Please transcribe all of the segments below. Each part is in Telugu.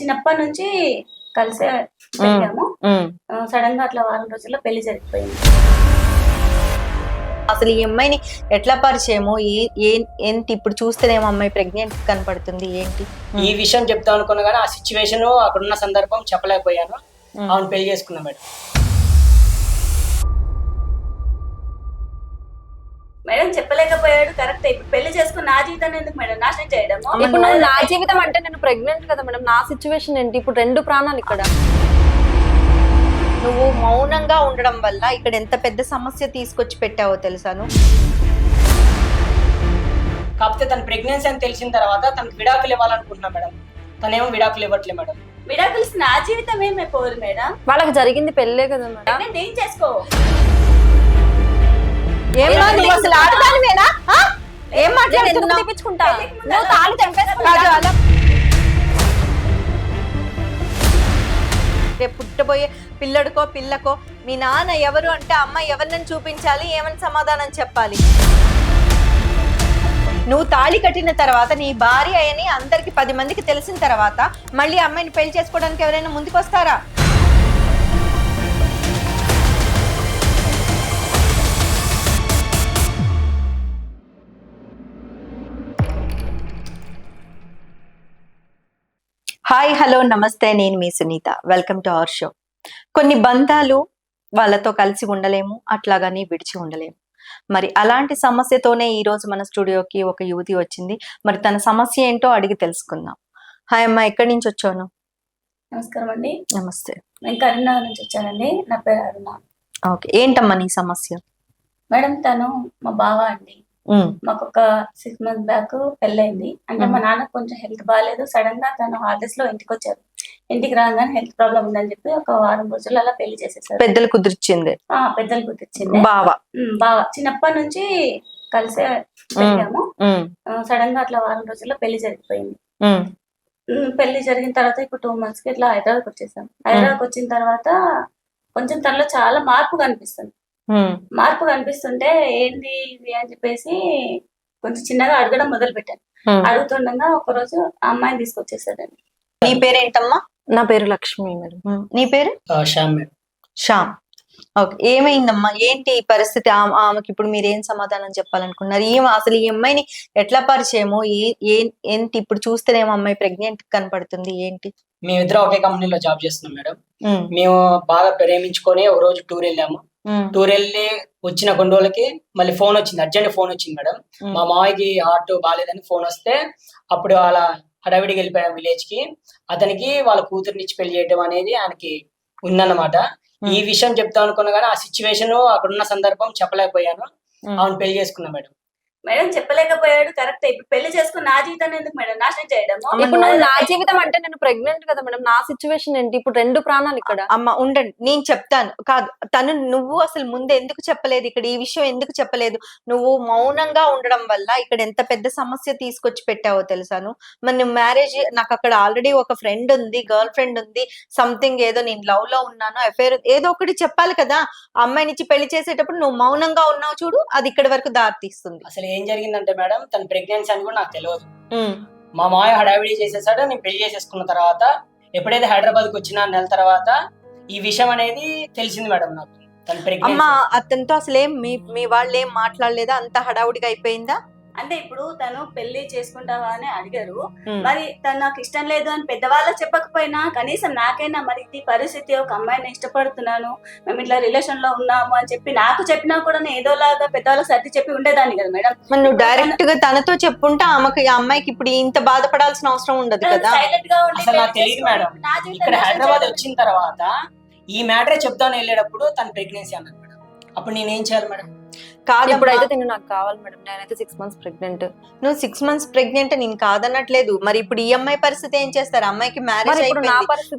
చిన్నప్పటి నుంచి కలిసే పెరిగాము సడన్గా అట్లా వారం రోజుల్లో పెళ్ళి జరిగిపోయింది. అసలు ఈ అమ్మాయిని ఎట్లా పరిచయము? ఏంటి? ఇప్పుడు చూస్తేనేమో అమ్మాయి ప్రెగ్నెంట్ కనపడుతుంది. ఏంటి? ఈ విషయం చెప్తాం అనుకున్నా కానీ ఆ సిచ్యువేషన్ అక్కడ ఉన్న సందర్భం చెప్పలేకపోయాను. అవును పెళ్ళి చేసుకున్నా మేడం. మేడం చెప్పలేకపోయాడు కరెక్ట్ ఇప్పుడు పెళ్ళి చేసుకుని నా జీవితాన్ని ఎందుకు మేడం నాశనం చేయడము? ఇప్పుడు నువ్వు నా జీవితం అంటే నేను ప్రెగ్నెంట్ కదా మేడం. నా సిచ్యువేషన్ ఏంటి? ఇప్పుడు రెండు ప్రాణాలు ఇక్కడ. నువ్వు మౌనంగా ఉండడం వల్ల ఇక్కడ ఎంత పెద్ద సమస్య తీసుకొచ్చి పెట్టావో తెలుసాను కాకపోతే తన ప్రెగ్నెన్సీ అని తెలిసిన తర్వాత తనకు విడాకులు ఇవ్వాలనుకుంటున్నా మేడం. తనేమో విడాకులు ఇవ్వట్లే మేడం. విడాకులు నా జీవితం ఏమే పోదు మేడం? వాళ్ళకి జరిగింది పెళ్ళే కదా మేడం. ప్రెగ్నెంట్ ఏం చేసుకో? ఏమ్మా నువ్వు అసలు ఆడదానివేనా ఆ? ఏం నేను ఎందుకు మాట్లాడుతున్నావు? తెప్పించుకుంటా? పెళ్ళికి ముందు నువ్వు తాళి తెంపేసుకుంటా. కాదు, అలా రేపు పుట్టబోయే పిల్లడికో పిల్లకో మీ నాన్న ఎవరు అంటే అమ్మ ఎవరినని చూపించాలి? ఏమని సమాధానం చెప్పాలి? నువ్వు తాళి కట్టిన తర్వాత నీ భార్య అని అందరికి పది మందికి తెలిసిన తర్వాత మళ్ళీ అమ్మాయిని పెళ్ళి చేసుకోవడానికి ఎవరైనా ముందుకు హాయ్ హలో నమస్తే నేను మీ Sunitha. Welcome to our show. కొన్ని బంధాలు వాళ్ళతో కలిసి ఉండలేము అట్లాగని విడిచి ఉండలేము. మరి అలాంటి సమస్యతోనే ఈ రోజు మన స్టూడియోకి ఒక యువతి వచ్చింది. మరి తన సమస్య ఏంటో అడిగి తెలుసుకుందాం. హాయ్ అమ్మా ఎక్కడి నుంచి వచ్చాను నమస్కారం అండి. నమస్తే. నేను కరీంనగర్ నుంచి వచ్చానండి. నా పేరు అరుణ. ఓకే ఏంటమ్మా నీ సమస్య? మేడం తను మా బావ అండి. మాకు ఒక సిక్స్ మంత్ బ్యాక్ పెళ్ళైంది. అంటే మా నాన్న కొంచెం హెల్త్ బాగాలేదు సడన్గా తను హాలిడేస్లో ఇంటికి వచ్చారు ఇంటికి రాగానే హెల్త్ ప్రాబ్లం ఉందని చెప్పి ఒక వారం రోజులు అలా పెళ్ళి చేసేసారు. పెద్దలు కుదిర్చింది. ఆ పెద్దలు గుర్తించింది బావ. బావ. చిన్నప్పటి నుంచి కలిసే పెరిగాము. ఉమ్, సడన్గా అట్లా వారం రోజుల్లో పెళ్ళి జరిగిపోయింది. పెళ్ళి జరిగిన తర్వాత ఇప్పుడు టూ మంత్స్కి ఇట్లా హైదరాబాద్ వచ్చేసాం. హైదరాబాద్ వచ్చిన తర్వాత కొంచెం తనలో చాలా మార్పు కనిపిస్తుంది. మార్పు కనిపిస్తుంటే ఏంది ఇది అని చెప్పేసి కొంచెం చిన్నగా అడగడం మొదలు పెట్టాను. అడుగుతుండగా ఒక రోజు ఆ అమ్మాయిని తీసుకొచ్చేసాడండి. నీ పేరేంటమ్మా నా పేరు లక్ష్మి మేడం. నీ పేరు? ఆ, శ్యామ్ మేడం. శ్యామ్. ఓకే. ఏమైందమ్మా? ఏంటి ఈ పరిస్థితి? ఆమె- ఆమెకి ఇప్పుడు మీరు ఏం సమాధానం చెప్పాలనుకున్నారు? ఈమె అసలు ఈ అమ్మాయిని ఎట్లా పరిచయము? ఏ- ఏ- ఏంటి ఇప్పుడు చూస్తేనేమో అమ్మాయి ప్రెగ్నెంట్ కనపడుతుంది. ఏంటి? మేమిద్దరం ఒకే కంపెనీలో జాబ్ చేస్తున్నాం మేడం. మేము బాగా ప్రేమించుకొని ఒక రోజు టూర్ వెళ్ళాము. టూర్ వెళ్ళి వచ్చిన కొన్ని రోజులకి మళ్ళీ ఫోన్ వచ్చింది అర్జెంట్ ఫోన్ వచ్చింది మేడం. ఉమ్, మా మామయ్యకి హార్ట్ బాగాలేదని ఫోన్ వస్తే అప్పుడు వాళ్ళ హడావిడికి వెళ్ళిపోయాం విలేజ్కి. అతనికి వాళ్ళ కూతురునిచ్చి పెళ్ళి చేయడం అనేది ఆయనకి ఉందన్నమాట. ఈ విషయం చెప్తాం అనుకున్నా కానీ ఆ సిచ్యువేషన్ అక్కడ ఉన్న సందర్భం చెప్పలేకపోయాను. అవును పెళ్ళి చేసుకున్నా మేడం. మేడం చెప్పలేకపోయాడు కరెక్ట్ ఇప్పుడు పెళ్ళి చేసుకుని నా జీవితాన్ని ఎందుకు మేడం నాశనం చేయడము? ఇప్పుడు నువ్వు నా జీవితం అంటే నేను ప్రెగ్నెంట్ కదా మేడం. నా సిచ్యువేషన్ ఏంటి? ఇప్పుడు రెండు ప్రాణాలు ఇక్కడ. అమ్మ ఉండండి. నేను చెప్తాను. కాదు తను నువ్వు అసలు ముందు ఎందుకు చెప్పలేదు? ఇక్కడ ఈ విషయం ఎందుకు చెప్పలేదు? నువ్వు మౌనంగా ఉండడం వల్ల ఇక్కడ ఎంత పెద్ద సమస్య తీసుకొచ్చి పెట్టావో తెలుసాను మరి నువ్వు మ్యారేజ్ నాకు అక్కడ ఆల్రెడీ ఒక ఫ్రెండ్ ఉంది గర్ల్ ఫ్రెండ్ ఉంది. సంథింగ్ ఏదో నేను లవ్లో ఉన్నాను అఫేర్ ఏదో ఒకటి చెప్పాలి కదా. ఆ అమ్మాయినిచ్చి పెళ్ళి చేసేటప్పుడు నువ్వు మౌనంగా ఉన్నావు చూడు అది ఇక్కడి వరకు దారి తీస్తుంది. అసలు ఏం జరిగిందంటే మేడం తన ప్రెగ్నెన్సీ అని కూడా నాకు తెలియదు మా మాయ హడావిడి చేసేసాడు నేను పెళ్ళి చేసేసుకున్న తర్వాత ఎప్పుడైతే హైదరాబాద్కి వచ్చినా నెల తర్వాత ఈ విషయం అనేది తెలిసింది మేడం నాకు. తన అమ్మ అతనితో అసలు ఏం మీ మీ వాళ్ళు ఏం మాట్లాడలేదా? అంత హడావుడిగా అయిపోయిందా? అంటే ఇప్పుడు తను పెళ్ళి చేసుకుంటావా అని అడిగారు. మరి తను నాకు ఇష్టం లేదు అని పెద్దవాళ్ళకి చెప్పకపోయినా కనీసం నాకైనా మరి ఇది పరిస్థితి ఒక అమ్మాయిని ఇష్టపడుతున్నాను. మేము ఇట్లా రిలేషన్లో ఉన్నాము అని చెప్పి నాకు చెప్పినా కూడా నేను ఏదోలాగా పెద్దవాళ్ళకి సర్ది చెప్పి ఉండేదాన్ని కదా మేడం. మరి నువ్వు డైరెక్ట్గా తనతో చెప్పుంటే ఆమెకి ఆ అమ్మాయికి ఇప్పుడు ఇంత బాధపడాల్సిన అవసరం ఉండదు కదా? సైలెంట్గా ఉండి అసలు నాకు తెలియదు మేడం. నా ఇక్కడ హైదరాబాద్. వచ్చిన తర్వాత ఈ మ్యాటరే చెప్తాను వెళ్ళేటప్పుడు తన ప్రెగ్నెన్సీ అన్నాడు మేడం. అప్పుడు నేనేం చేయాలి మేడం? కాదు ఇప్పుడైతే తిను నాకు కావాలి మేడం. నేనైతే సిక్స్ మంత్స్ ప్రెగ్నెంట్ నువ్వు సిక్స్ మంత్స్ ప్రెగ్నెంట్ నేను కాదనట్లేదు. మరి ఇప్పుడు ఈ అమ్మాయి పరిస్థితి ఏం చేస్తారు? అమ్మాయికి మ్యారేజ్ అయిపోయింది.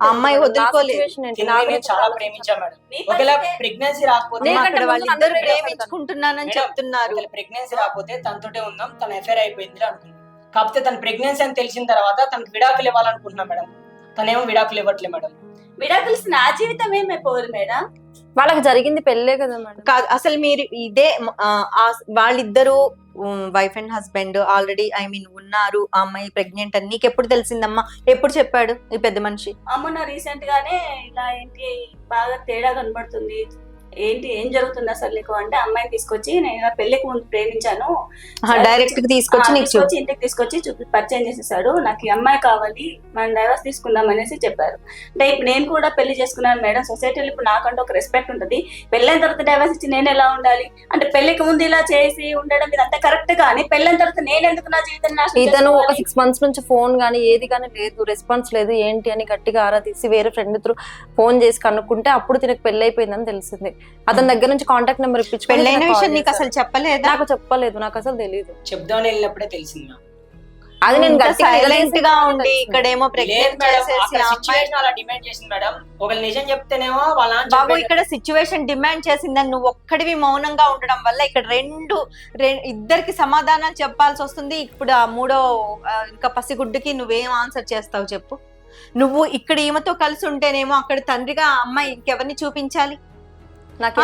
అమ్మాయి వదులుకోలేదు. నేను నేను ప్రేమించుకుంటున్నానని చెప్తున్నారు. ప్రెగ్నెన్సీ రాకపోతే తనతోటే ఉందాం తన ఎఫైర్ అయిపోయింది అనుకున్నాం కాకపోతే తన ప్రెగ్నెన్సీ అని తెలిసిన తర్వాత తనకు విడాకులు ఇవ్వాలనుకుంటున్నా మేడం. తనేమో విడాకులు ఇవ్వట్లే మేడం. విడాకులు నా జీవితం ఏమే పోదు మేడం? వాళ్ళకి జరిగింది పెళ్ళే కదా మేడం. అసలు మీరు ఇదే వాళ్ళిద్దరూ wife and husband already I mean ఉన్నారు ఆ అమ్మాయి ప్రెగ్నెంట్ అని. నీకు ఎప్పుడు తెలిసిందమ్మా? ఎప్పుడు చెప్పాడు ఈ పెద్ద మనిషి? అమ్మున్న రీసెంట్ గానే ఇలా ఏంటి బాగా తేడా కనబడుతుంది. ఏంటి ఏం జరుగుతుంది అసలు నీకు? అంటే అమ్మాయిని తీసుకొచ్చి నేను పెళ్ళికి ముందు ప్రేమించాను. డైరెక్ట్ తీసుకొచ్చి తీసుకొచ్చి ఇంటికి తీసుకొచ్చి చూపి పరిచయం చేసేసాడు. నాకు ఈ అమ్మాయి కావాలి మనం డైవర్స్ తీసుకుందాం అనేసి చెప్పారు. అంటే ఇప్పుడు నేను కూడా పెళ్ళి చేసుకున్నాను మేడం. సొసైటీలో ఇప్పుడు నాకంటూ ఒక రెస్పెక్ట్ ఉంటుంది. పెళ్ళైన తర్వాత డైవర్స్ ఇచ్చి నేను ఎలా ఉండాలి? అంటే పెళ్ళికి ముందు ఇలా చేసి ఉండడం ఇది అంతా కరెక్ట్ కానీ పెళ్ళైన తర్వాత నేను ఎందుకు నా జీవితం ఇతను ఒక? సిక్స్ మంత్స్ నుంచి ఫోన్ గానీ ఏది గానీ లేదు రెస్పాన్స్ లేదు. ఏంటి అని గట్టిగా ఆరా తీసి వేరే ఫ్రెండ్ త్రూ ఫోన్ చేసి కనుక్కుంటే అప్పుడు తినకు పెళ్ళి అయిపోయిందని తెలిసింది. అతని దగ్గర నుంచి కాంటాక్ట్ నెంబర్ ఇప్పించుకొని పెళ్ళైన విషయం నీకు అసలు. చెప్పలేదా? నాకు చెప్పలేదు నాకు అసలు తెలియదు చెప్దామని వెళ్ళినప్పుడే తెలిసింది. అది నేను సైలెంట్గా ఉండి డిమాండ్ చేసింది మేడం నిజం చెప్తేనేమో వాళ్ళ నాన్న బాబు ఇక్కడ సిచ్యువేషన్ డిమాండ్ చేసిందని నువ్వు ఒక్కడివి మౌనంగా ఉండడం వల్ల ఇక్కడ రెండు ఇద్దరికి సమాధానాలు చెప్పాల్సి వస్తుంది. ఇప్పుడు ఆ మూడో ఇంకా పసిగుడ్డుకి నువ్వేం ఆన్సర్ చేస్తావు చెప్పు. నువ్వు ఇక్కడ ఈమెతో కలిసి ఉంటేనేమో అక్కడ తండ్రిగా అమ్మాయి ఇంకెవరిని చూపించాలి? నాకు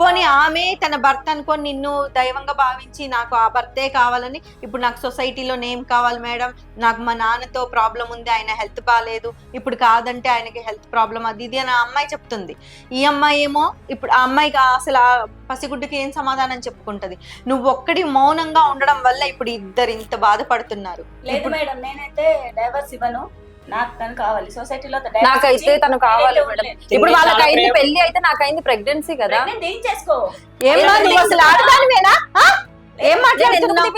పోనీ ఆమె తన భర్త అనుకొని నిన్ను దైవంగా భావించి నాకు ఆ భర్తే కావాలని ఇప్పుడు నాకు సొసైటీలో నేమ్ కావాలి మేడం నాకు మా నాన్నతో ప్రాబ్లం ఉంది ఆయన హెల్త్ బాగాలేదు ఇప్పుడు కాదంటే ఆయనకి హెల్త్ ప్రాబ్లం అది ఇది అని ఆ అమ్మాయి చెప్తుంది. ఈ అమ్మాయి ఏమో ఇప్పుడు ఆ అమ్మాయికి అసలు ఆ పసిగుడ్డుకి ఏం సమాధానం చెప్పుకుంటది? నువ్వు ఒక్కడి మౌనంగా ఉండడం వల్ల ఇప్పుడు ఇద్దరు ఇంత బాధపడుతున్నారు. లేదు మేడం నేనైతే డైవర్స్ ఇవ్వను. నాకు తను కావాలి. సొసైటీలో నాకైతే తను కావాలి మేడం. ఇప్పుడు వాళ్ళకి అయింది పెళ్ళి అయితే నాకు అయింది ప్రెగ్నెన్సీ కదా ఏం చేసుకో? నువ్వు అసలు ఆడదానివేనా? ఏం మాట్లాడుతున్నావు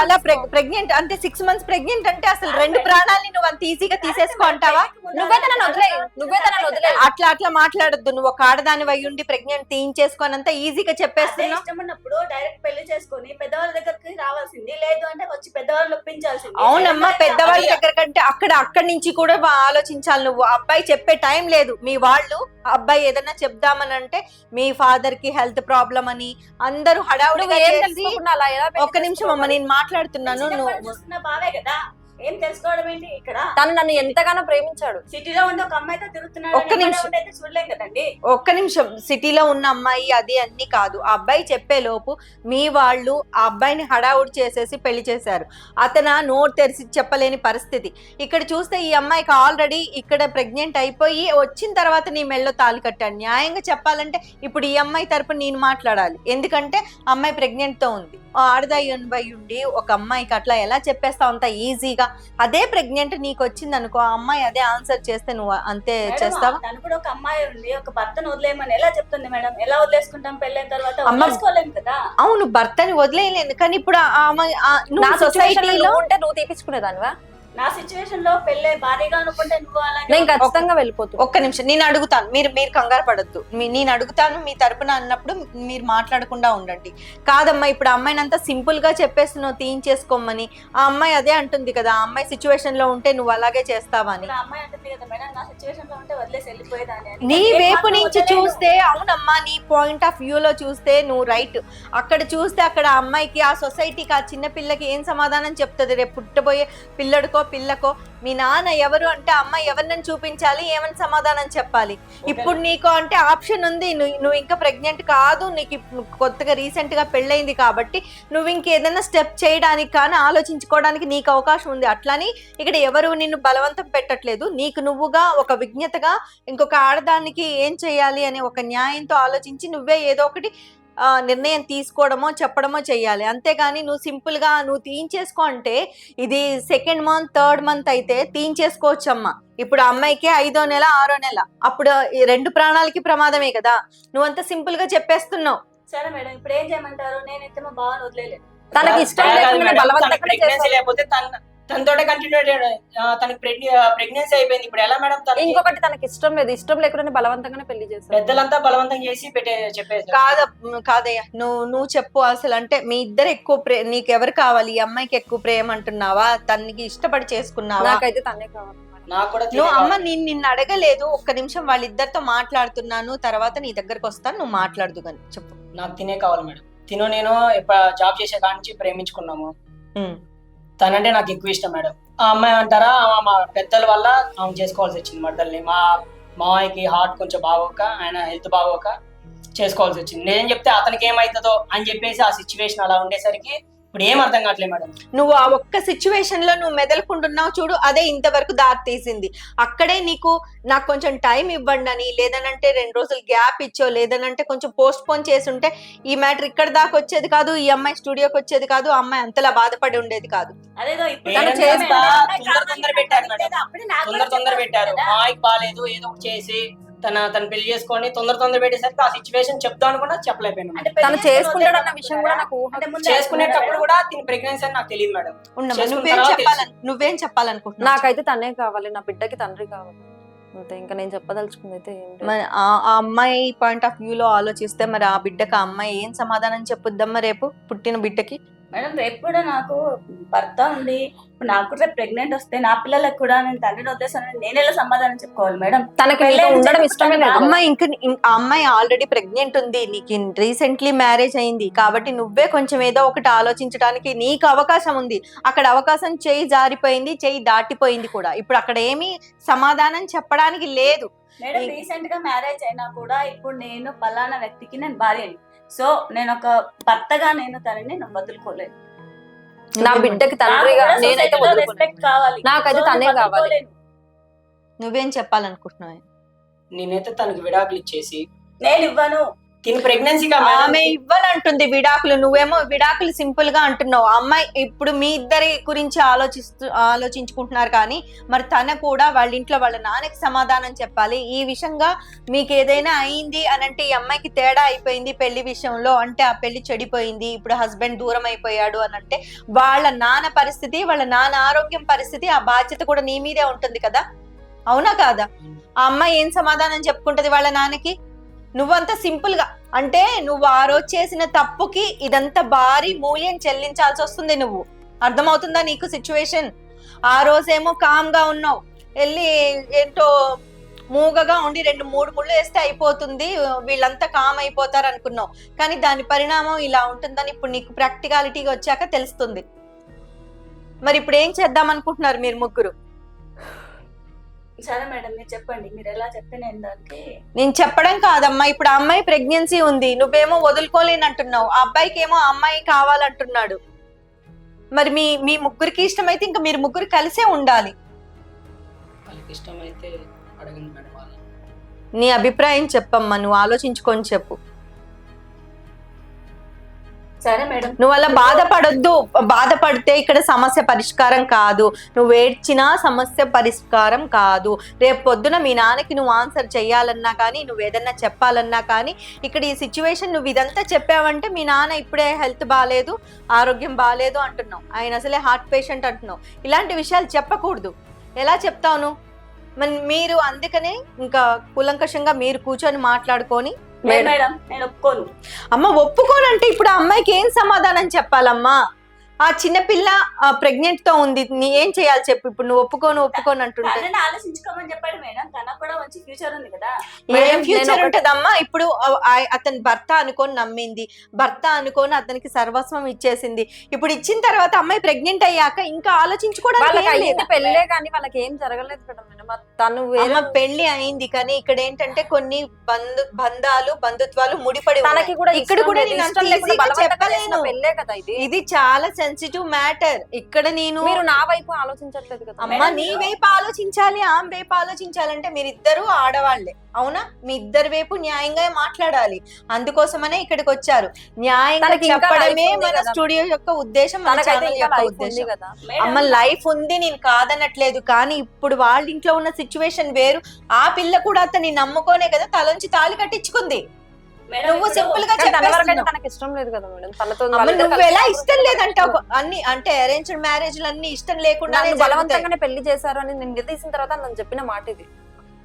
అలా? ప్రెగ్నెంట్ అంటే సిక్స్ మంత్స్ ప్రెగ్నెంట్ అంటే అసలు రెండు ప్రాణాలని నువ్వు అంత ఈజీగా తీసేసుకో అంటావా? నువ్వే తనని వదిలే నువ్వే తనని వదిలే అట్లా అట్లా మాట్లాడొద్దు. నువ్వు ఒక ఆడదాని వై ఉండి ప్రెగ్నెంట్ తీయించేసుకోనంత ఈజీగా చెప్పేస్తున్నావు. ఇష్టం ఉన్నప్పుడు డైరెక్ట్ పెళ్ళి చేసుకొని పెద్దవాళ్ళ దగ్గరికి రావాల్సింది. లేదు అంటే వచ్చి పెద్దవాళ్ళు ఒప్పించాల్సింది. అవునమ్మా పెద్దవాళ్ళ దగ్గర కంటే అక్కడ అక్కడి నుంచి కూడా ఆలోచించాలి నువ్వు. అబ్బాయి చెప్పే టైం లేదు. మీ వాళ్ళు అబ్బాయి ఏదైనా చెప్దామని అంటే మీ ఫాదర్కి హెల్త్ ప్రాబ్లం అని అందరూ పెళ్ళి ఒక్క నిమిషం అమ్మ నేను మాట్లాడుతున్నాను నువ్వు బావే కదా. ఏం తెలుసుకోవడం ఏంటి ఇక్కడ? తను నన్ను ఎంతగానో ప్రేమించాడు. సిటీలో ఉండి ఒక అమ్మాయితో తిరుగుతున్నాడు ఒక్క నిమిషం. అయితే చూడలేం కదండి? ఒక్క నిమిషం. సిటీలో ఉన్న అమ్మాయి అది అన్ని కాదు. ఆ అబ్బాయి చెప్పే లోపు మీ వాళ్ళు ఆ అబ్బాయిని హడావుడి చేసేసి పెళ్ళి చేశారు. అతను నోరు తెరిచి చెప్పలేని పరిస్థితి. ఇక్కడ చూస్తే ఈ అమ్మాయికి ఆల్రెడీ ఇక్కడ ప్రెగ్నెంట్ అయిపోయి వచ్చిన తర్వాత నీ మెళ్ళో తాళి కట్టాడు. న్యాయంగా చెప్పాలంటే ఇప్పుడు ఈ అమ్మాయి తరపున నేను మాట్లాడాలి. ఎందుకంటే అమ్మాయి ప్రెగ్నెంట్తో ఉంది. ఆడదాయి అబ్బాయి ఉండి ఒక అమ్మాయికి అట్లా ఎలా చెప్పేస్తావు అంత ఈజీగా? అదే ప్రెగ్నెంట్ నీకు వచ్చింది అనుకో ఆ అమ్మాయి అదే ఆన్సర్ చేస్తే నువ్వు అంతే చేస్తావా? తను కూడా ఒక అమ్మాయి ఉంది ఒక భర్తను వదిలేయమని ఎలా చెప్తుంది మేడం? ఎలా వదిలేసుకుంటాం పెళ్ళైన తర్వాత? అమ్మ- వదిలేసుకోలేం కదా? అవును భర్తని వదిలేయలేదు కానీ ఇప్పుడు ఆ- నువ్వు సొసైటీలో సొసైటీలో ఉంటే నువ్వు తీపించుకునేదానివా నా సిచ్యువేషన్లో పెళ్ళే భారీగా అనుకుంటే నువ్వు అలాగే నేను ఖచ్చితంగా వెళ్ళిపోతున్నా ఒక్క నిమిషం నేను అడుగుతాను. మీరు మీరు కంగారు పడద్దు. నేను అడుగుతాను మీ తరపున అన్నప్పుడు మీరు మాట్లాడకుండా ఉండండి. కాదమ్మా ఇప్పుడు ఆ అమ్మాయిని అంతా సింపుల్గా చెప్పేసి నువ్వు తీయించేసుకోమని ఆ అమ్మాయి అదే అంటుంది కదా ఆ అమ్మాయి సిచ్యువేషన్లో ఉంటే నువ్వు అలాగే చేస్తావని ఇప్పుడు ఆ అమ్మాయి అంటుంది కదా మేడం నా సిచ్యువేషన్లో ఉంటే వదిలేసి వెళ్ళిపోయేదాన్ని అని. నీ నేను వైపు మాత్రం నుంచి. చూస్తే అవునమ్మా నీ పాయింట్ ఆఫ్ వ్యూ లో చూస్తే నువ్వు రైట్ అక్కడ చూస్తే అక్కడ ఆ అమ్మాయికి ఆ సొసైటీకి ఆ చిన్న పిల్లకి ఏం సమాధానం చెప్తుంది? రేపు పుట్టబోయే పిల్లడికో పిల్లకో మీ నాన్న ఎవరు అంటే ఆ అమ్మాయి ఎవరినని చూపించాలి? ఏమని సమాధానం చెప్పాలి? ఇప్పుడు నీకు అంటే ఆప్షన్ ఉంది. నువ్వు ఇంకా ప్రెగ్నెంట్ కాదు. నీకు కొత్తగా రీసెంట్గా పెళ్ళైంది కాబట్టి నువ్వు ఇంకేదైనా స్టెప్ చేయడానికి కానీ ఆలోచించుకోవడానికి నీకు అవకాశం ఉంది. అట్లని ఇక్కడ ఎవరు నిన్ను బలవంతం పెట్టట్లేదు. నీకు నువ్వుగా ఒక విజ్ఞతగా ఇంకొక ఆడదానికి ఏం చేయాలి అనే ఒక న్యాయంతో ఆలోచించి నువ్వే ఏదో ఒకటి నిర్ణయం తీసుకోవడమో చెప్పడమో చెయ్యాలి. అంతేగాని నువ్వు సింపుల్గా నువ్వు తీయించేసుకో అంటే ఇది సెకండ్ మంత్ థర్డ్ మంత్ అయితే తీయించేసుకోవచ్చు అమ్మా ఇప్పుడు అమ్మాయికి ఐదో నెల ఆరో నెల. అప్పుడు ఈ రెండు ప్రాణాలకి ప్రమాదమే కదా. నువ్వంత సింపుల్గా చెప్పేస్తున్నావు. సరే మేడం ఇప్పుడు ఏం చేయమంటారు? నేనైతే మా బావని వదిలేదు తనకి ఇష్టం లేకుండా బలవంతంగా. లేకపోతే తన తనతోటే కంటిన్యూ తనకి ప్రెగ్నెన్సీ అయిపోయింది. ఇప్పుడు ఎలా మేడం తనకి? ఇంకొకటి తనకి ఇష్టం లేదు. ఇష్టం లేకుండా బలవంతంగానే పెళ్ళి చేశారు. పెద్దలంతా బలవంతం చేసి పెట్టే చెప్పేసి కాద కాదయ్యా. నువ్వు నువ్వు చెప్పు అసలు. అంటే మీ ఇద్దరు ఎక్కువ ప్రే నీకు ఎవరు కావాలి? ఈ అమ్మాయికి ఎక్కువ ప్రేమ అంటున్నావా? తనకి ఇష్టపడి చేసుకున్నావా? నాకైతే తనే కావాలి నాకు కూడా నువ్వు అమ్మ. నేను నిన్ను అడగలేదు. ఒక్క నిమిషం వాళ్ళిద్దరితో మాట్లాడుతున్నాను. తర్వాత నీ దగ్గరకు వస్తాను. నువ్వు మాట్లాడదు కానీ. చెప్పు. నాకు తినే కావాలి మేడం. తిను నేను ఇప్పుడు జాబ్ చేసే కాడి నుంచి ప్రేమించుకున్నాము. ఉమ్. తనంటే నాకు ఎక్కువ ఇష్టం మేడం. ఆ అమ్మాయి అంటారా ఆమె మా పెద్దల వల్ల ఆమె చేసుకోవాల్సి వచ్చింది మర్దల్ని. మా మామయ్యకి హార్ట్ కొంచెం బాగోక ఆయన హెల్త్ బాగోక చేసుకోవాల్సి వచ్చింది. నేను చెప్తే అతనికి ఏమవుతుందో అని చెప్పేసి ఆ సిచ్యువేషన్ అలా ఉండేసరికి ఇప్పుడు ఏం అర్థం కావట్లేదు మేడం? నువ్వు ఆ ఒక్క సిచ్యువేషన్లో నువ్వు మెదలుకుంటున్నావు చూడు అదే ఇంతవరకు దారి తీసింది. అక్కడే నీకు నాకు కొంచెం టైం ఇవ్వండి అని లేదనంటే రెండు రోజులు గ్యాప్ ఇచ్చో లేదనంటే కొంచెం పోస్ట్ పోన్ చేసి ఉంటే ఈ మ్యాటర్ ఇక్కడ దాకా వచ్చేది కాదు ఈ అమ్మాయి స్టూడియోకి వచ్చేది కాదు ఆ అమ్మాయి అంతలా బాధపడి ఉండేది కాదు. అదేదో ఇప్పుడు తను చేస్తా, తొందర తొందర పెట్టారు మేడం. తొందర పెట్టారు. మామయ్యకి బాగాలేదు ఏదో చేసి తన తన పెళ్ళి చేసుకొని తొందర తొందర పెట్టేసరికి ఆ సిచ్యువేషన్ చెప్తాం అనుకున్నా చెప్పలేకపోయాను అంటే తను చేసుకున్న చేసుకుంటాడు అన్న రోజే విషయం కూడా నాకు ఊహ చేసుకునేటప్పుడు కూడా తిని ప్రెగ్నెన్సీ అని నాకు తెలియదు మేడం. ఉండమ్మా చేసుకున్న నువ్వేం తర్వాత చెప్పాలని నువ్వేం చెప్పాలనుకుంటున్నావు? నాకైతే తనే కావాలి నా బిడ్డకి తండ్రి కావాలి. అంతే ఇంకా నేను చెప్పదలుచుకుంది అయితే ఏం లేదు. మరి ఆ ఆ అమ్మాయి పాయింట్ ఆఫ్ వ్యూ లో ఆలోచిస్తే మరి ఆ బిడ్డకి ఆ అమ్మాయి ఏం సమాధానం చెప్పుద్దమ్మా రేపు పుట్టిన బిడ్డకి? మేడం రేపు కూడా నాకు భర్త ఉంది. నాకు కూడా ప్రెగ్నెంట్ వస్తే నా పిల్లలకు కూడా నేను తండ్రిని వదిలేసాను నేను ఎలా సమాధానం చెప్పుకోవాలి మేడం? తనకి ఉండడం ఇష్టమే అమ్మాయి ఇంక ఆ అమ్మాయి ఆల్రెడీ ప్రెగ్నెంట్ ఉంది. నీకు రీసెంట్లీ మ్యారేజ్ అయింది. కాబట్టి నువ్వే కొంచెం ఏదో ఒకటి ఆలోచించడానికి నీకు అవకాశం ఉంది. అక్కడ అవకాశం చేయి జారిపోయింది చేయి దాటిపోయింది కూడా. ఇప్పుడు అక్కడ ఏమీ సమాధానం చెప్పడానికి లేదు. మేడం రీసెంట్గా మ్యారేజ్ అయినా కూడా ఇప్పుడు నేను పలానా వ్యక్తికి నేను భార్యని. సో నేను ఒక భర్తగా నేను తనని నేను వదులుకోలేను. నా బిడ్డకి తండ్రిగా నేనైతే కావాలి. నాకైతే తనే కావాలి. నువ్వేం చెప్పాలనుకుంటున్నావు? నేనైతే తనకి విడాకులు ఇచ్చేసి నేను ఇవ్వను తిని ప్రెగ్నెన్సీగా ఆమె ఇవ్వాలంటుంది విడాకులు. నువ్వేమో విడాకులు సింపుల్గా అంటున్నావు. అమ్మాయి ఇప్పుడు మీ ఇద్దరి గురించి ఆలోచిస్తూ ఆలోచించుకుంటున్నారు కానీ మరి తన కూడా వాళ్ళ ఇంట్లో వాళ్ళ నాన్నకి సమాధానం చెప్పాలి. ఈ విషయంగా మీకు ఏదైనా అయింది అని అంటే ఈ అమ్మాయికి తేడా అయిపోయింది పెళ్ళి విషయంలో అంటే ఆ పెళ్ళి చెడిపోయింది ఇప్పుడు హస్బెండ్ దూరం అయిపోయాడు అని అంటే వాళ్ళ నాన్న పరిస్థితి వాళ్ళ నాన్న ఆరోగ్యం పరిస్థితి ఆ బాధ్యత కూడా నీ మీదే ఉంటుంది కదా? అవునా కాదా? ఆ అమ్మాయి ఏం సమాధానం చెప్పుకుంటది వాళ్ళ నాన్నకి? నువ్వంతా సింపుల్గా అంటే నువ్వు ఆ రోజు చేసిన తప్పుకి ఇదంతా భారీ మూల్యం చెల్లించాల్సి వస్తుంది నువ్వు. అర్థమవుతుందా నీకు సిచ్యువేషన్? ఆ రోజేమో కామ్గా ఉన్నావు. వెళ్ళి ఏంటో మూగగా ఉండి రెండు మూడు ముళ్ళు వేస్తే అయిపోతుంది వీళ్ళంతా కామ్ అయిపోతారు అనుకున్నావు కానీ దాని పరిణామం ఇలా ఉంటుందని ఇప్పుడు నీకు ప్రాక్టికాలిటీగా వచ్చాక తెలుస్తుంది. మరి ఇప్పుడు ఏం చేద్దాం అనుకుంటున్నారు మీరు ముగ్గురు? సరే మేడం మీరు చెప్పండి. మీరు ఎలా చెప్తే నేను దానికి నేను చెప్పడం కాదమ్మా. ఇప్పుడు ఆ అమ్మాయి ప్రెగ్నెన్సీ ఉంది. నువ్వేమో వదులుకోలేనంటున్నావు. ఆ అబ్బాయికి ఏమో ఆ అమ్మాయి కావాలంటున్నాడు. మరి మీ మీ ముగ్గురికి ఇష్టమైతే ఇంకా మీరు ముగ్గురు కలిసే ఉండాలి. వాళ్ళకి ఇష్టమైతే అడగండి మేడం వాళ్ళని. నీ అభిప్రాయం చెప్పమ్మా. నువ్వు ఆలోచించుకొని చెప్పు. సరే మేడం. నువ్వు అలా బాధపడొద్దు. బాధపడితే ఇక్కడ సమస్య పరిష్కారం కాదు. నువ్వు ఏడ్చినా సమస్య పరిష్కారం కాదు. రేపు పొద్దున మీ నాన్నకి నువ్వు ఆన్సర్ చేయాలన్నా కానీ నువ్వు ఏదన్నా చెప్పాలన్నా కానీ ఇక్కడ ఈ సిచ్యువేషన్ నువ్వు ఇదంతా చెప్పావంటే మీ నాన్న ఇప్పుడే హెల్త్ బాగాలేదు ఆరోగ్యం బాగాలేదు అంటున్నావు. ఆయన అసలే హార్ట్ పేషెంట్ అంటున్నావు. ఇలాంటి విషయాలు చెప్పకూడదు. ఎలా చెప్తావు నువ్వు? మరి మీరు అందుకనే ఇంకా కూలంకషంగా మీరు కూర్చొని మాట్లాడుకొని మేడం నేను ఒప్పుకోను. అమ్మ ఒప్పుకోనంటే ఇప్పుడు ఆ అమ్మాయికి ఏం సమాధానం చెప్పాలమ్మా? ఆ చిన్న పిల్ల ప్రెగ్నెంట్తో ఉంది. నీ ఏం చేయాలి చెప్పు. ఇప్పుడు నువ్వు ఒప్పుకోను ఒప్పుకోను అంటుంటే. తనని ఆలోచించుకోమని చెప్పాడు మేడం. తనకు కూడా మంచి ఫ్యూచర్ ఉంది కదా. ఏం ఫ్యూచర్ ఉంటదమ్మా? ఇప్పుడు ఆ- అతని భర్త అనుకొని నమ్మింది. భర్త అనుకొని అతనికి సర్వస్వం ఇచ్చేసింది. ఇప్పుడు ఇచ్చిన తర్వాత అమ్మాయి ప్రెగ్నెంట్ అయ్యాక ఇంకా ఆలోచించుకోవడానికి వాళ్ళకి అయ్యింది? పెళ్ళే కానీ వాళ్ళకి ఏం జరగలేదు మేడం. మేడం తను వేరే అమ్మ పెళ్ళి అయింది కానీ ఇక్కడ ఏంటంటే కొన్ని బంధు బంధాలు బంధుత్వాలు ముడిపడి ఉన్నాయి. తనకి కూడా ఇక్కడ కూడా నేను అంత ఈజీగా చెప్పలేను. పెళ్ళే కదా ఇది. ఇది చాలా సెన్సిటివ్ మ్యాటర్ ఇక్కడ నేను మీరు నా వైపు ఆలోచించట్లేదు కదా. అమ్మ నీ వైపు ఆలోచించాలి ఆమె వైపు ఆలోచించాలంటే మీరిద్దరూ ఆడవాళ్ళే అవునా? మీ ఇద్దరి వైపు న్యాయంగా మాట్లాడాలి. అందుకోసమనే ఇక్కడికి వచ్చారు. న్యాయంగా చెప్పడమే మన. స్టూడియో యొక్క ఉద్దేశం మన ఛానల్ యొక్క ఉద్దేశం. అమ్మ లైఫ్ ఉంది నేను కాదనట్లేదు కానీ ఇప్పుడు వాళ్ళ ఇంట్లో ఉన్న సిచ్యువేషన్ వేరు. ఆ పిల్ల కూడా అతన్ని నమ్ముకోనే కదా తలంచి తాళి కట్టించుకుంది. నువ్వు సింపుల్గా. తనకి ఇష్టం లేదు కదా మేడం. తనతో నువ్వు ఎలా ఇష్టం లేదంటావు? అన్ని అంటే అరేంజ్డ్ మ్యారేజ్లు అన్ని ఇష్టం లేకుండా నన్ను బలవంతంగానే పెళ్ళి చేశారు అని నేను నిలదీసిన తర్వాత నన్ను చెప్పిన మాట ఇది.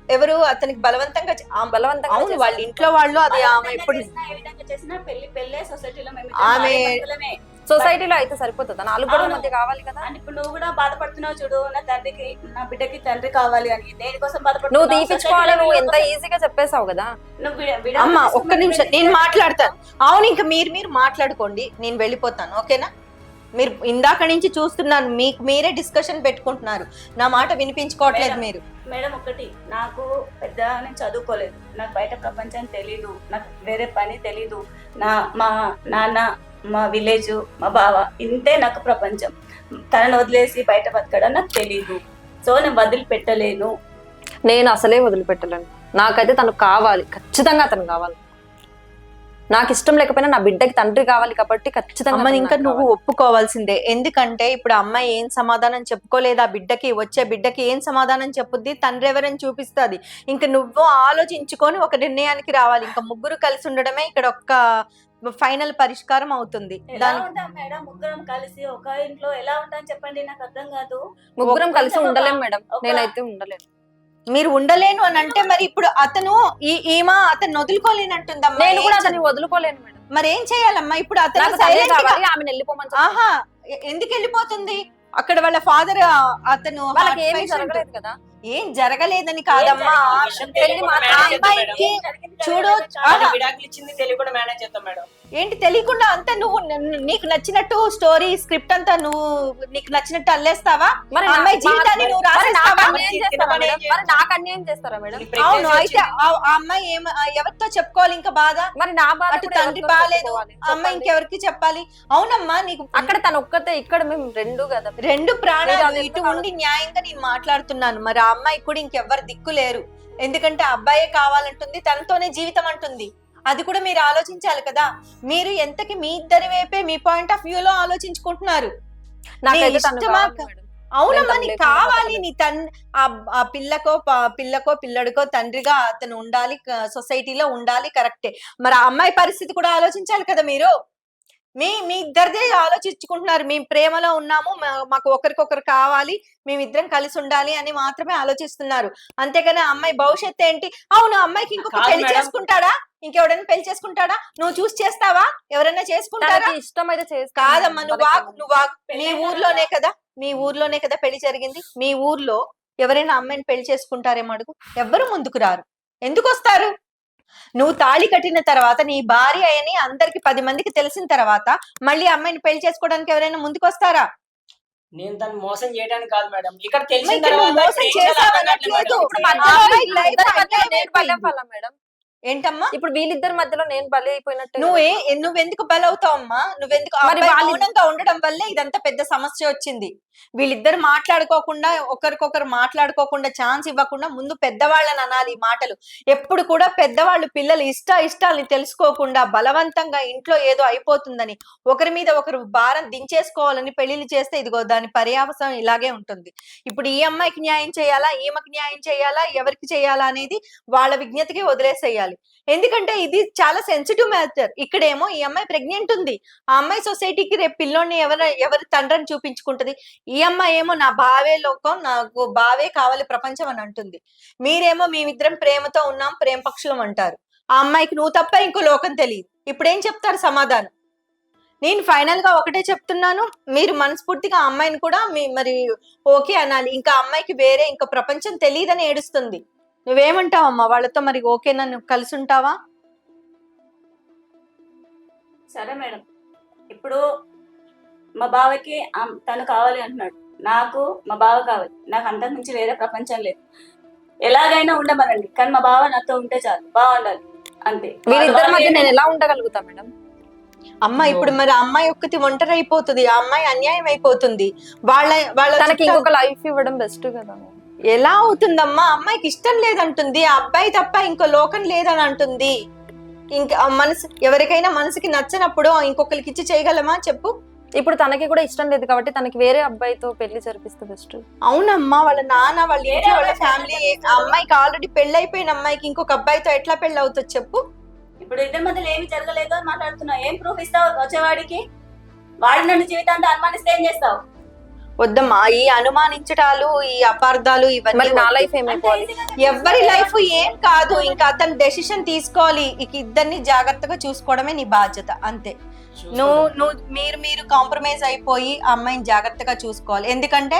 ఎవరు? అతనికి బలవంతంగా బలవంతంగా అవును వాళ్ళ ఇంట్లో వాళ్ళు అది ఆమె బలవంతంగా ఇప్పుడు చేసినా, ఏ విధంగా చేసినా పెళ్ళి పెళ్ళే సొసైటీలో మేము ఆమె- ఆమె సొసైటీలో అయితే సరిపోతుంది? నాలుగు గొడవ అవును. మధ్య కావాలి కదా? అంటే ఇప్పుడు నువ్వు కూడా బాధపడుతున్నావు చూడు నా తండ్రికి నా బిడ్డకి తండ్రి కావాలి అని. దేనికోసం నువ్వు బాధపడుతున్నావు తీపించుకోవాలి నువ్వు ఎంత ఈజీగా చెప్పేశావు కదా? నువ్వు అమ్మ ఒక్క నిమిషం. నేను. మాట్లాడతాను. అవును ఇంకా మీరు మీరు మాట్లాడుకోండి. నేను వెళ్ళిపోతాను ఓకేనా? మీరు ఇందాక నుంచి చూస్తున్నాను మీకు మీరే డిస్కషన్ పెట్టుకుంటున్నారు. నా మాట వినిపించుకోవట్లేదు. మీరు. మేడం ఒకటి నాకు పెద్ద నేను చదువుకోలేదు. నాకు బయట ప్రపంచం తెలీదు. నాకు వేరే పని తెలీదు. నా మా నాన్న మా విలేజ్ మా బావ ఇంతే నాకు ప్రపంచం. తనను వదిలేసి బయట బతకడం నాకు తెలీదు. సో నేను వదిలిపెట్టలేను. నేను అసలే వదిలిపెట్టలేను. నాకైతే తను కావాలి ఖచ్చితంగా తను కావాలి. నాకు ఇష్టం లేకపోయినా నా బిడ్డకి తండ్రి కావాలి కాబట్టి ఖచ్చితంగా అమ్మని ఇంకా నువ్వు కావాలి. ఒప్పుకోవాల్సిందే. ఎందుకంటే ఇప్పుడు అమ్మాయి ఏం సమాధానం చెప్పుకోలేదు ఆ బిడ్డకి వచ్చే బిడ్డకి ఏం సమాధానం చెప్పుద్ది? తండ్రి ఎవరని చూపిస్తుంది. ఇంకా నువ్వు ఆలోచించుకొని ఒక నిర్ణయానికి రావాలి. ఇంకా ముగ్గురు కలిసి ఉండడమే ఇక్కడ ఒక్క ఫైనల్ పరిష్కారం అవుతుంది. ఎలా దానికి ఉంటాం మేడం? ముగ్గురం కలిసి ఒక ఇంట్లో ఎలా ఉంటాం చెప్పండి? నాకు అర్థం కాదు. ముగ్గురం కలిసి ఉండలేం మేడం. నేనైతే ఉండలేను. మీరు ఉండలేను అని అంటే మరి ఇప్పుడు అతను ఈ ఈమా అతను వదులుకోలేనంటుందమ్మా నేను కూడా అతన్ని చే- వదులుకోలేను మేడం. మరి ఏం చేయాలమ్మా? ఇప్పుడు అతను గా- ఆమెను వెళ్ళిపోమని. ఆహా ఎందుకు వెళ్ళిపోతుంది? అక్కడ వాళ్ళ ఫాదర్ అతను వాళ్ళకి ఏమీ. జరగలేదు కదా. ఏం జరగలేదని కాదమ్మా. పెళ్ళి. అమ్మాయికి చూడు, వాళ్ళ ఆహా. విడాకులు ఇచ్చింది తెలియకుండా మేనేజ్ చేద్దాం మేడం. ఏంటి తెలియకుండా అంతా నువ్వు నీకు నచ్చినట్టు స్టోరీ స్క్రిప్ట్ అంతా నువ్వు నీకు నచ్చినట్టు అల్లేస్తావా? మరి అమ్మాయి జీవితాన్ని నువ్వు రాసేస్తావా? అన్యాయం చేస్తారా మేడం? మరి నాకు అన్యాయం చేస్తారా మేడం? అవును అయితే. ఆ అమ్మాయి ఏం ఆ ఎవరితో చెప్పుకోవాలి ఇంకా బాధ? మరి నా బాధ అటు తండ్రి బాగాలేదు అమ్మాయి. ఇంకెవరికి చెప్పాలి? అవునమ్మా నీకు అక్కడ తను ఒక్కతే ఇక్కడ మేము రెండు కదా. రెండు ప్రాణాలు ఇటు ఉండి న్యాయంగా నేను మాట్లాడుతున్నాను. మరి ఆ అమ్మాయి కూడా ఇంకెవ్వరు దిక్కు లేరు. ఎందుకంటే ఆ అబ్బాయే కావాలంటుంది తనతోనే జీవితం అంటుంది. అది కూడా మీరు ఆలోచించాలి కదా. మీరు ఎంతకి మీ ఇద్దరి వైపే మీ పాయింట్ ఆఫ్ వ్యూ లో ఆలోచించుకుంటున్నారు. అవునమ్మా నీకు కావాలి. నీ తన్ ఆ- పిల్లకో పిల్లకో పిల్లడికో తండ్రిగా అతను ఉండాలి సొసైటీలో ఉండాలి కరెక్టే. మరి ఆ అమ్మాయి పరిస్థితి కూడా ఆలోచించాలి కదా మీరు? మీ మీ ఇద్దరిదే ఆలోచించుకుంటున్నారు. మేము ప్రేమలో ఉన్నాము మా- మాకు ఒకరికొకరు కావాలి మేమిద్దరం కలిసి ఉండాలి అని మాత్రమే ఆలోచిస్తున్నారు. అంతేగాని అమ్మాయి భవిష్యత్తు ఏంటి? అవును అమ్మాయికి ఇంకొక పెళ్ళి. చేసుకుంటాడా? ఇంకెవడైనా పెళ్ళి చేసుకుంటాడా? నువ్వు చూసి చేస్తావా? ఎవరైనా చేసుకుంటారా? ఇష్టం అయితే కాదమ్మా. నువ్వు నువ్వు. మీ ఊర్లోనే కదా మీ ఊర్లోనే కదా పెళ్ళి జరిగింది. మీ ఊర్లో ఎవరైనా అమ్మాయిని పెళ్ళి చేసుకుంటారేమో అడుగు. ఎవ్వరు ముందుకు రారు. ఎందుకు వస్తారు? నువ్వు తాళి కట్టిన తర్వాత నీ భార్య అని అందరికి పది మందికి తెలిసిన తర్వాత మళ్ళీ అమ్మాయిని పెళ్ళి చేసుకోవడానికి ఎవరైనా ముందుకు వస్తారా నేను తను మోసం చేయడానికి కాదు మేడం. ఇక్కడ తెలిసిన తర్వాత ఏంటమ్మా? ఇప్పుడు వీళ్ళిద్దరి మధ్యలో నేను బలి అయిపోయినట్టు నువ్వే నువ్వెందుకు నువ్వెందుకు మరి అబ్బాయి వాళ్ళు- మౌనంగా ఉండడం వల్లే ఇదంతా పెద్ద సమస్య వచ్చింది. వీళ్ళిద్దరు మాట్లాడుకోకుండా ఒకరికొకరు మాట్లాడుకోకుండా ఛాన్స్ ఇవ్వకుండా ముందు పెద్దవాళ్ళని అనాలి ఈ మాటలు. ఎప్పుడు కూడా పెద్దవాళ్ళు పిల్లలు ఇష్ట ఇష్టాలని తెలుసుకోకుండా బలవంతంగా ఇంట్లో ఏదో అయిపోతుందని ఒకరి మీద ఒకరు భారం దించేసుకోవాలని పెళ్ళిళ్ళు చేస్తే ఇదిగో దాని పర్యావసం ఇలాగే ఉంటుంది. ఇప్పుడు ఈ అమ్మాయికి న్యాయం చేయాలా? ఈమెకి న్యాయం చేయాలా? ఎవరికి చేయాలా అనేది వాళ్ళ విజ్ఞతకి వదిలేసేయాలి. ఎందుకంటే ఇది చాలా సెన్సిటివ్ మ్యాటర్ ఇక్కడేమో ఈ అమ్మాయి ప్రెగ్నెంట్ ఉంది. ఆ అమ్మాయి సొసైటీకి రేపు పిల్లోని ఎవరు ఎవరి తండ్రిని చూపించుకుంటది. ఈ అమ్మాయి ఏమో నా బావే లోకం నాకు బావే కావాలి ప్రపంచం అని అంటుంది. మీరేమో మేమిద్దరం ప్రేమతో ఉన్నాం ప్రేమ పక్షులం అంటారు. ఆ అమ్మాయికి నువ్వు తప్ప ఇంకో లోకం తెలియదు. ఇప్పుడు ఏం చెప్తారు సమాధానం? నేను ఫైనల్గా ఒకటే చెప్తున్నాను. మీరు మనస్ఫూర్తిగా ఆ అమ్మాయిని కూడా మీ మరి ఓకే అనాలి. ఇంకా అమ్మాయికి వేరే ఇంకా ప్రపంచం తెలియదని ఏడుస్తుంది. నువ్వేమంటావు అమ్మా వాళ్ళతో మరి ఓకేనా నువ్వు కలిసి ఉంటావా సరే మేడం. ఇప్పుడు మా బావకి తను కావాలి అంటున్నాడు. నాకు మా బావ కావాలి. నాకు అంతకు మించి వేరే ప్రపంచం లేదు. ఎలాగైనా ఉండమనండి. కానీ మా బావ నాతో ఉంటే చాలు. బాగుండాలి. అంతే. వీళ్ళిద్దరి మధ్య నేను ఎలా ఉండగలుగుతా మేడం? అమ్మ ఇప్పుడు మరి ఆ అమ్మాయి ఒక్కటి ఒంటరి అయిపోతుంది ఆ అమ్మాయి అన్యాయం అయిపోతుంది. వాళ్ళ వాళ్ళ తనకి చుట్టాలు- ఇంకొక లైఫ్ ఇవ్వడం బెస్ట్ కదా. ఎలా అవుతుందమ్మా? అమ్మాయికి ఇష్టం లేదంటుంది ఆ అబ్బాయి తప్ప ఇంకో లోకం లేదని అంటుంది. ఇంకా ఆ మనసు ఎవరికైనా మనసుకి నచ్చనప్పుడు ఇంకొకరికి ఇచ్చి చేయగలమా? చెప్పు. ఇప్పుడు తనకి కూడా ఇష్టం లేదు కాబట్టి తనకి వేరే అబ్బాయితో పెళ్ళి జరిపిస్తే బెస్ట్ అవునమ్మా వాళ్ళ నాన్న వాళ్ళ ఇంట్లో వాళ్ళ ఫ్యామిలీ ఆ అమ్మాయికి ఆల్రెడీ పెళ్ళి అయిపోయిన అమ్మాయికి ఇంకొక అబ్బాయితో ఎట్లా పెళ్ళి అవుతుంది చెప్పు. ఇప్పుడు ఇద్దరి మధ్యలో ఏమి జరగలేదు అని మాట్లాడుతున్నావు. ఏం ప్రూఫ్ ఇస్తావు వచ్చేవాడికి వాడి నన్ను జీవితాంతం అనుమానిస్తే ఏం చేస్తావు? వద్దమ్మా ఈ అనుమానించటాలు ఈ అపార్థాలు ఇవన్నీ నా. లైఫ్ ఏమైపోవాలి ఎవరి లైఫ్ ఏం కాదు. ఇంకా అతను డెసిషన్ తీసుకోవాలి. ఇక ఇద్దరిని జాగ్రత్తగా చూసుకోవడమే నీ బాధ్యత. అంతే. నువ్వు నువ్వు మీరు మీరు కాంప్రమైజ్ అయిపోయి ఆ అమ్మాయిని జాగ్రత్తగా చూసుకోవాలి. ఎందుకంటే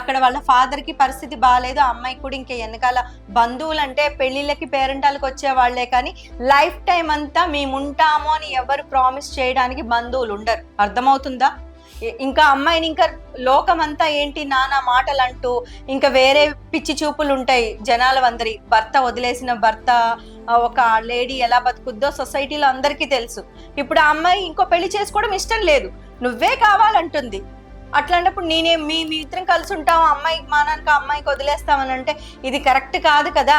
అక్కడ వాళ్ళ ఫాదర్కి పరిస్థితి బాగాలేదు ఆ అమ్మాయి కూడా ఇంకా వెనకాల బంధువులు అంటే పెళ్ళిళ్ళకి పేరెంటాలకు వచ్చే వాళ్ళే కానీ లైఫ్ టైం అంతా మేము ఉంటాము అని ఎవరు ప్రామిస్ చేయడానికి బంధువులు ఉండరు. అర్థమవుతుందా? ఇంకా అమ్మాయిని ఇంకా లోకం అంతా ఏంటి నానా మాటలు అంటూ ఇంకా వేరే పిచ్చి చూపులు ఉంటాయి జనాలు అందరి భర్త వదిలేసిన భర్త ఒక లేడీ ఎలా బతుకుద్దో సొసైటీలో అందరికీ తెలుసు. ఇప్పుడు ఆ అమ్మాయి ఇంకో పెళ్ళి చేసుకోవడం ఇష్టం లేదు. నువ్వే కావాలంటుంది. అట్లాంటప్పుడు నేనే మీ మీ ఇద్దరం కలిసి ఉంటాం అమ్మాయికి మానానికి నాన్నకి అమ్మాయికి వదిలేస్తామని అంటే ఇది కరెక్ట్ కాదు కదా?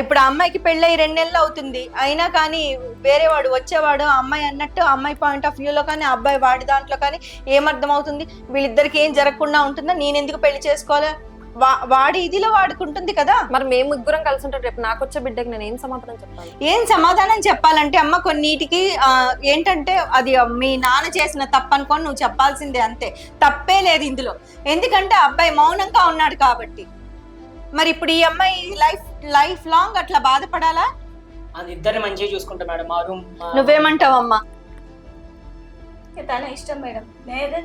ఇప్పుడు ఆ అమ్మాయికి పెళ్ళై రెండు నెలలు అవుతుంది. అయినా కానీ వేరే వాడు వచ్చేవాడు అమ్మాయి అన్నట్టు అమ్మాయి పాయింట్ ఆఫ్ వ్యూలో కానీ అబ్బాయి వాడి దాంట్లో కానీ ఏమర్థం అవుతుంది వీళ్ళిద్దరికి ఏం జరగకుండా ఉంటుందా? నేను ఎందుకు పెళ్ళి చేసుకోవాలి? వాడి ఇదిలో వాడుకుంటుంది కదా. మరి మేము ముగ్గురం కలిసి ఉంటాం. రేపు నాకు వచ్చే బిడ్డకి నేను ఏం సమాధానం చెప్పాలి? ఏం సమాధానం చెప్పాలంటే అమ్మ కొన్నిటికి ఏంటంటే అది మీ నాన్న చేసిన తప్పు అనుకొని నువ్వు చెప్పాల్సిందే అంతే. తప్పే లేదు ఇందులో. ఎందుకంటే అబ్బాయి మౌనంగా ఉన్నాడు కాబట్టి. మరి ఇప్పుడు ఈ అమ్మాయి లైఫ్ లైఫ్ లాంగ్ అట్లా బాధపడాలా? అది ఇద్దరిని మంచిగా చూసుకుంటా మేడం. మా రూమ్ నువ్వేమంటావమ్మా? తన ఇష్టం మేడం. నేనే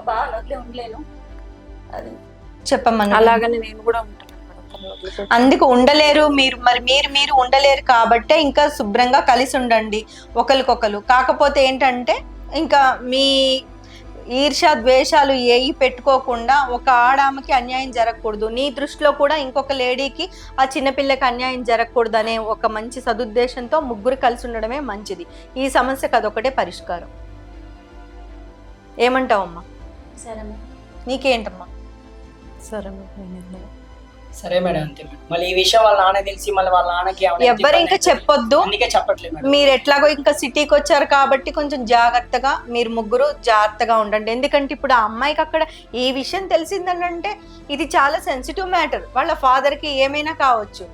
బావని వదిలే ఉండలేను. అది. చెప్పమ్మా నువ్వు. అలాగని నేను కూడా ఉంటాను మేడం. తను వదిలిపెట్టి. అందుకు ఉండలేరు. మీరు మరి మీరు మీరు ఉండలేరు కాబట్టే ఇంకా శుభ్రంగా కలిసి ఉండండి. ఒకరికొకరు. కాకపోతే ఏంటంటే ఇంకా మీ ఈర్ష ద్వేషాలు ఏవి పెట్టుకోకుండా ఒక ఆడామకి అన్యాయం జరగకూడదు. నీ దృష్టిలో కూడా ఇంకొక లేడీకి ఆ చిన్నపిల్లకి అన్యాయం జరగకూడదు అనే ఒక మంచి సదుద్దేశంతో ముగ్గురు కలిసి ఉండడమే మంచిది. ఈ సమస్యకు అదొకటే పరిష్కారం. ఏమంటావమ్మా? సరే నీకేంటమ్మా? సరే. సరే మేడం అంతే మేడం. మళ్ళీ ఈ విషయం వాళ్ళ నాన్న తెలిసి మళ్ళీ వాళ్ళ నాన్నకి ఏమైనా ఎవ్వరు ఇంకా ఇబ్బంది అయితే చెప్పొద్దు. అందుకే చెప్పట్లేదు మేడం. మీరు ఎట్లాగో ఇంకా సిటీకి వచ్చారు కాబట్టి కొంచెం జాగ్రత్తగా మీరు ముగ్గురు జాగ్రత్తగా ఉండండి. ఎందుకంటే ఇప్పుడు ఆ అమ్మాయికి అక్కడ ఈ విషయం తెలిసిందనంటే ఇది చాలా సెన్సిటివ్ మ్యాటర్ వాళ్ళ father కి ఏమైనా కావచ్చు.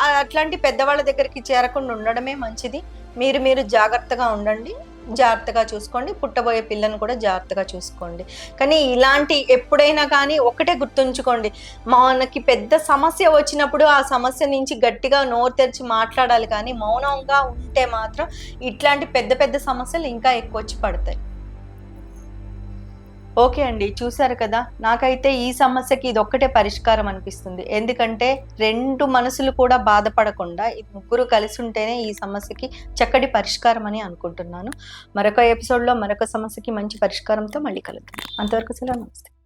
ఆ అట్లాంటి పెద్దవాళ్ళ దగ్గరికి చేరకుండా ఉండడమే మంచిది. మీరు మీరు జాగ్రత్తగా ఉండండి. జాగ్రత్తగా చూసుకోండి. పుట్టబోయే పిల్లని కూడా జాగ్రత్తగా చూసుకోండి. కానీ ఇలాంటి ఎప్పుడైనా కానీ ఒకటే గుర్తుంచుకోండి. మనకి పెద్ద సమస్య వచ్చినప్పుడు ఆ సమస్య నుంచి గట్టిగా నోరు తెరిచి మాట్లాడాలి కానీ మౌనంగా ఉంటే మాత్రం ఇట్లాంటి పెద్ద పెద్ద సమస్యలు ఇంకా ఎక్కువ వచ్చి పడతాయి. ఓకే అండి చూసారు కదా. నాకైతే ఈ సమస్యకి ఇది ఒక్కటే పరిష్కారం అనిపిస్తుంది. ఎందుకంటే రెండు మనసులు కూడా బాధపడకుండా ఈ ముగ్గురు కలిసి ఉంటేనే ఈ సమస్యకి చక్కటి పరిష్కారం అని అనుకుంటున్నాను. మరొక ఎపిసోడ్లో మరొక సమస్యకి మంచి పరిష్కారంతో మళ్ళీ కలుద్దాం. అంతవరకు సెలవు నమస్తే.